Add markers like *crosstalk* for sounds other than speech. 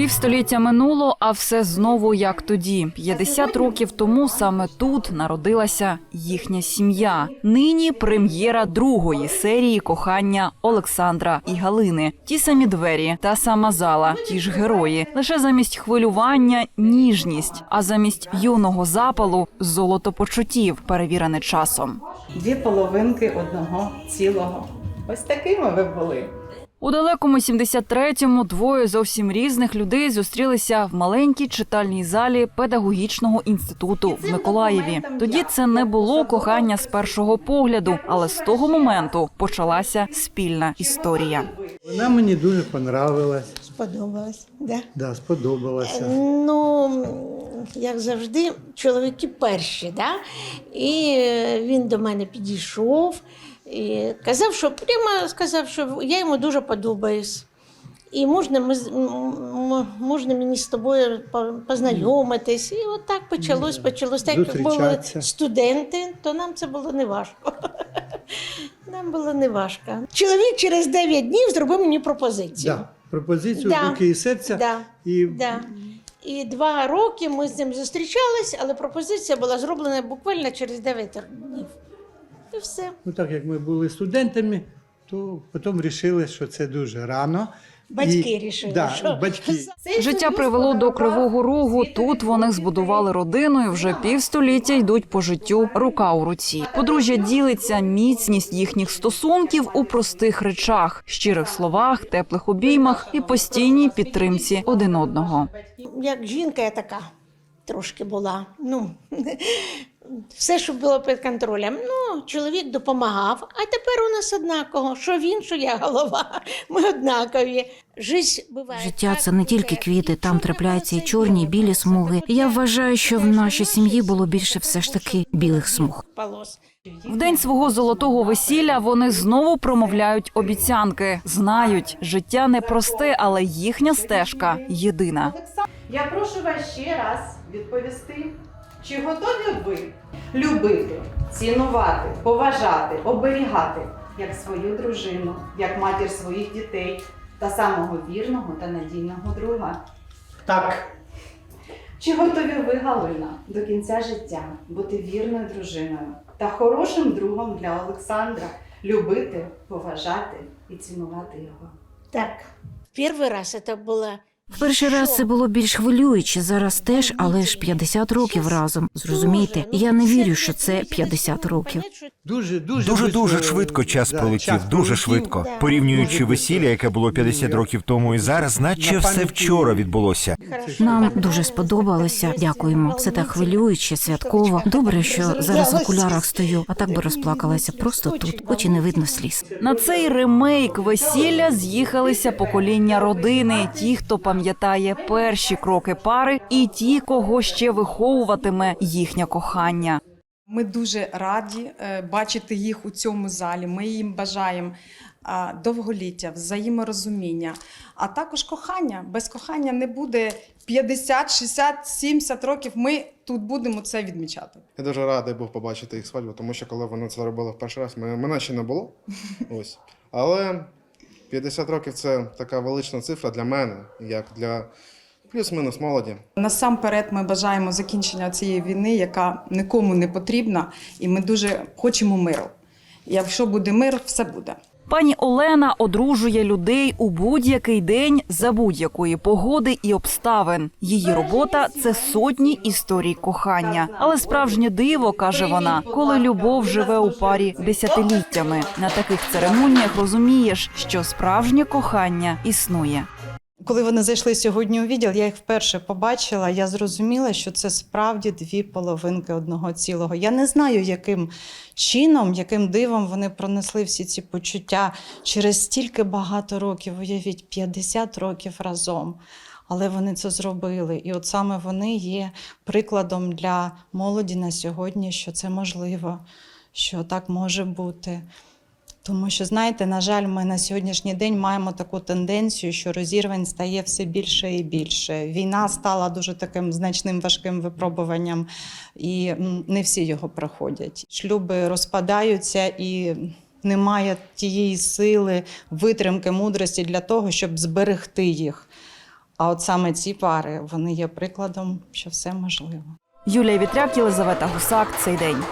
Півстоліття минуло, а все знову як тоді. 50 років тому саме тут народилася їхня сім'я. Нині прем'єра другої серії кохання Олександра і Галини. Ті самі двері, та сама зала, ті ж герої. Лише замість хвилювання ніжність, а замість юного запалу золото почуттів, перевірене часом. Дві половинки одного цілого. Ось такими ви були. У далекому 73-му двоє зовсім різних людей зустрілися в маленькій читальній залі педагогічного інституту в Миколаєві. Тоді це не було кохання з першого погляду, але з того моменту почалася спільна історія. Вона мені дуже понравилась, Сподобалось, да. да, сподобалася. Ну, як завжди, чоловіки перші, да? і е, він до мене підійшов і казав, що прямо сказав, що я йому дуже подобаюсь. І можна, ми, можна мені з тобою познайомитись. І от так почалось, почалось. Так як були студенти, то нам це було не важко. *laughs* Нам було не важко. Чоловік через 9 днів зробив мені пропозицію. Да. Пропозицію Да. руки і серця. Да. І Да. І два роки ми з ним зустрічались, але пропозиція була зроблена буквально через 9 днів. І все. ну, так як ми були студентами, то потім вирішили, що це дуже рано. Батьки І- рішили, Да, що- батьки. Життя привело до Кривого Рогу. Тут вони збудували родину і вже півстоліття йдуть по життю рука у руці. Подружжя ділиться міцність їхніх стосунків у простих речах, щирих словах, теплих обіймах і постійній підтримці один одного. Як жінка я така трошки була. Ну, *laughs* все, що було під контролем. Ну, чоловік допомагав, а тепер у нас однаково. Що він, що я голова. Ми однакові. Жизнь буває. Життя це не тільки квіти, там трапляються і чорні, і білі смуги. Я вважаю, що в нашій сім'ї було більше все ж таки білих смуг. В день свого золотого весілля вони знову промовляють обіцянки. Знають, життя непросте, але їхня стежка єдина. Я прошу вас ще раз відповісти, чи готові ви любити, цінувати, поважати, оберігати як свою дружину, як матір своїх дітей та самого вірного та надійного друга. Так. Чи готові ви, Галина, до кінця життя бути вірною дружиною та хорошим другом для Олександра, любити, поважати і цінувати його? Так. Перший раз це було. Перший раз це було більш хвилююче, зараз теж, але ж 50 років разом. Зрозумійте, я не вірю, що це 50 років. Дуже, дуже, Дуже дуже швидко час пролетів, дуже швидко. Да. Порівнюючи весілля, яке було 50 років тому і зараз, наче все вчора відбулося. Нам дуже сподобалося. Дякуємо. Все так хвилююче, святково. Добре, що зараз в окулярах стою, а так би розплакалася просто тут, хоч і не видно сліз. На цей ремейк весілля з'їхалися покоління родини, ті, хто пам'ятає перші кроки пари, і ті, кого ще виховуватиме їхнє кохання. Ми дуже раді е, бачити їх у цьому залі. Ми їм бажаємо довголіття, взаєморозуміння, а також кохання. Без кохання не буде 50, 60, 70 років. Ми тут будемо це відмічати. Я дуже радий був побачити їх свадьбу, тому що коли вони це робили в перший раз, мене, мене ще не було. *laughs* Ось. Але 50 років це така велична цифра для мене, як для плюс-мінус молоді. Насамперед, ми бажаємо закінчення цієї війни, яка нікому не потрібна, і ми дуже хочемо миру. Якщо буде мир, все буде. Пані Олена одружує людей у будь-який день за будь-якої погоди і обставин. Її робота це сотні історій кохання. Але справжнє диво каже вона, коли любов живе у парі десятиліттями. На таких церемоніях розумієш, що справжнє кохання існує. Коли вони зайшли сьогодні у відділ, я їх вперше побачила. Я зрозуміла, що це справді дві половинки одного цілого. Я не знаю, яким чином, яким дивом вони пронесли всі ці почуття через стільки багато років. Уявіть, 50 років разом. Але вони це зробили. І от саме вони є прикладом для молоді на сьогодні, що це можливо, що так може бути. Тому що, знаєте, на жаль, ми на сьогоднішній день маємо таку тенденцію, що розірвань стає все більше і більше. Війна стала дуже таким значним важким випробуванням, і не всі його проходять. Шлюби розпадаються і. Немає тієї сили, витримки, мудрості для того, щоб зберегти їх. А от саме ці пари вони є прикладом, що все можливо. Юлія Вітряк, Єлизавета Гусак. Цей день.